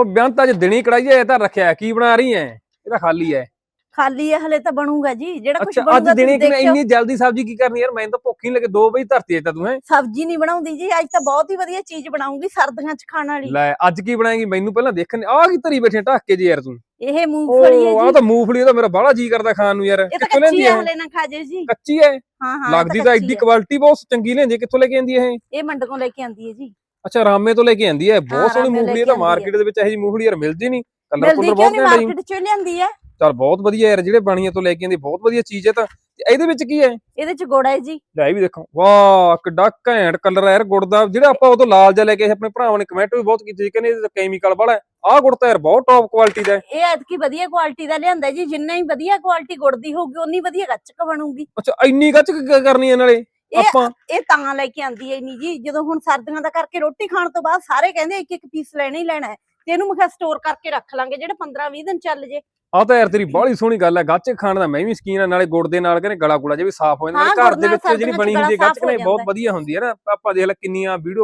ਉਹ ਬਿਆਨ ਤਾਂ ਅੱਜ ਦਿਨੀ ਕੜਾਈ ਐ ਤਾਂ ਰੱਖਿਆ ਕੀ ਬਣਾ ਰਹੀ ਐ? ਇਹ ਤਾਂ ਖਾਲੀ ਐ। ਖਾਲੀ ਹੈ ਹਲੇ ਤਾਂ ਬਣੂਗਾ ਜੀ। ਜਿਹੜਾ ਕੁਝ ਅੱਛਾ ਅੱਜ ਬਣੂਗਾ ਦਿਨੇ ਕਿ ਇੰਨੀ ਜਲਦੀ ਸਬਜ਼ੀ ਕੀ ਕਰਨੀ ਯਾਰ? ਮੈਨੂੰ ਤਾਂ ਭੁੱਖ ਹੀ ਲੱਗੇ। 2 ਵਜੇ ਧਰਤੀ ਐ ਤਾਂ ਤੂੰ ਹੈ? ਸਬਜ਼ੀ ਨਹੀਂ ਬਣਾਉਂਦੀ ਜੀ। ਅੱਜ ਤਾਂ ਬਹੁਤ ਹੀ ਵਧੀਆ ਚੀਜ਼ ਬਣਾਉਂਗੀ ਸਰਦੀਆਂ 'ਚ ਖਾਣ ਵਾਲੀ। ਲੈ ਅੱਜ ਕੀ ਬਣਾਏਗੀ? ਮੈਨੂੰ ਪਹਿਲਾਂ ਦੇਖਣ ਆ ਕੀ ਧਰੀ ਬੈਠੇ ਢੱਕ ਕੇ ਜੀ ਯਾਰ ਤੂੰ। ਇਹ ਮੂੰਗਫਲੀ ਹੈ ਉਹ ਆ ਜੀ। ਤਾਂ ਮੂੰਗਫਲੀ ਤਾਂ ਮੇਰਾ ਬਾਹਲਾ ਜੀ ਕਰਦਾ ਖਾਣ ਨੂੰ ਯਾਰ। ਇਹ ਤਾਂ ਕਿੱਥੋਂ ਲੈਂਦੀ ਹੈ ਐ ਹਲੇ ਨਾ ਖਾ ਜੇ ਜੀ। ਕੱਚੀ ਐ? ਹਾਂ ਹਾਂ ਇਹ ਲੱਗਦੀ ਤਾਂ ਐਡੀ ਹੈ। ਕੁਆਲਿਟੀ ਬਹੁਤ ਚੰਗੀ ਲੈਂਦੀ ਐ। ਕਿੱਥੋਂ ਲੈ ਕੇ ਆਂਦੀ ਇਹ? ਇਹ ਮੰਡਕੋਂ ਲੈ ਕੇ ਆਂਦੀ ਹੈ ਜੀ। ਅੱਛਾ ਰਾਮੇ ਤੋਂ ਲੈ ਕੇ ਆਂਦੀ ਐ ਬਹੁਤ ਹਾਂ, ਸੋਹਣੀ ਮੂੰਗਫਲੀ ਇਹ ਤਾਂ ਮਾਰਕੀਟ ਦੇ ਵਿੱਚ ਇਹੋ ਜੀ ਮੂੰਗਫਲੀ ਯਾਰ ਮਿਲਦੀ ਨਹੀਂ। ਕਲਰ ਕੁਲਰ ਬਹੁਤ ਜੀ ਮਾਰਕੀਟ 'ਚੋਂ ਹੀ ਲਿਆਂਦੀ ਹੈ। ਚਲ ਬਹੁਤ ਵਧੀਆ ਯਾਰ ਜਿਹੜੇ ਬਣੀਆਂ ਤੋਂ ਲੈ ਕੇ ਆਂਦੀ ਬਹੁਤ ਵਧੀਆ ਚੀਜ਼ ਹੈ ਤਾਂ। ਇਹਦੇ ਵਿੱਚ ਕੀ ਹੈ? ਇਹਦੇ 'ਚ ਗੁੜ ਹੈ ਜੀ। ਲੈ ਇਹ ਵੀ ਦੇਖੋ। ਵਾਹ ਕਿੱਡਾ ਘੈਂਟ ਕਲਰ ਹੈ ਯਾਰ ਗੁੜ ਦਾ। ਜਿਹੜਾ ਆਪਾਂ ਉਦੋਂ ਲਾਲ ਜਿਹਾ ਲੈ ਕੇ ਆਪਣੇ ਭਰਾਵਾਂ ਨੇ ਕਮੈਂਟ ਵੀ ਬਹੁਤ ਕੀਤੀ ਸੀ ਕਹਿੰਦੇ ਇਹਦੇ ਕੈਮੀਕਲ ਵਾਲਾ ਹੈ। ਆਹ ਗੁੜ ਤਾਂ ਯਾਰ ਬਹੁਤ ਟੌਪ ਕੁਆਲਿਟੀ ਦਾ ਹੈ। ਇਹ ਐਤਕੀ ਵਧੀਆ ਕੁਆਲਿਟੀ ਦਾ ਲਿਆਂਦਾ ਜੀ ਜਿੰਨਾ ਹੀ ਵਧੀਆ ਕੁਆਲਿਟੀ ਗੁੜ ਦੀ ਹੋਊਗੀ ਉਨੀ ਵਧੀਆ ਗੱਚਕ ਬਣੂਗੀ। ਅੱਛਾ ਇੰਨੀ ਗੱਚ ਕ- ਕਰਨੀ ਹੈ ਨਾਲੇ। ਇਹ ਆਪਾਂ ਇਹ ਤਾਂ ਲੈ ਕੇ ਆਂਦੀ ਹੈ ਨਹੀਂ ਜੀ ਜਦੋਂ ਹੁਣ ਸਰਦੀਆਂ ਦਾ ਕਰਕੇ ਰੋਟੀ ਖਾਣ ਤੋਂ ਬਾਅਦ ਸਾਰੇ ਕਹਿੰਦੇ ਇੱਕ ਇੱਕ ਪੀਸ ਲੈਣਾ ਹੀ ਲੈਣਾ ਹੈ ਤੇ ਇਹਨੂੰ ਮੈਂ ਕਿਹਾ ਸਟੋਰ ਕਰਕੇ ਰੱਖ ਲਾਂਗੇ ਜਿਹੜਾ 15 20 ਦਿਨ ਚੱਲ ਜੇ। ਆਹ ਤਾਂ ਯਾਰ ਤੇਰੀ ਬਾਹਲੀ ਸੋਹਣੀ ਗੱਲ ਹੈ ਗੱਚ ਖਾਣ ਦਾ ਮੈਂ ਵੀ ਸ਼ਕੀਨ ਆ ਨਾਲੇ ਗੁੜ ਦੇ ਨਾਲ ਕਹਿੰਦੇ ਗਲਾ ਗੁਲਾ ਜੇ ਵੀ ਸਾਫ਼ ਹੋ ਜਾਂਦਾ। ਘਰ ਦੇ ਵਿੱਚ ਜਿਹੜੀ ਬਣੀ ਹੁੰਦੀ ਹੈ ਗੱਚ ਕਹਿੰਦੇ ਬਹੁਤ ਵਧੀਆ ਹੁੰਦੀ ਹੈ ਨਾ। ਆਪਾਂ ਦੇਖ ਲੈ ਕਿੰਨੀਆਂ ਵੀਡੀਓ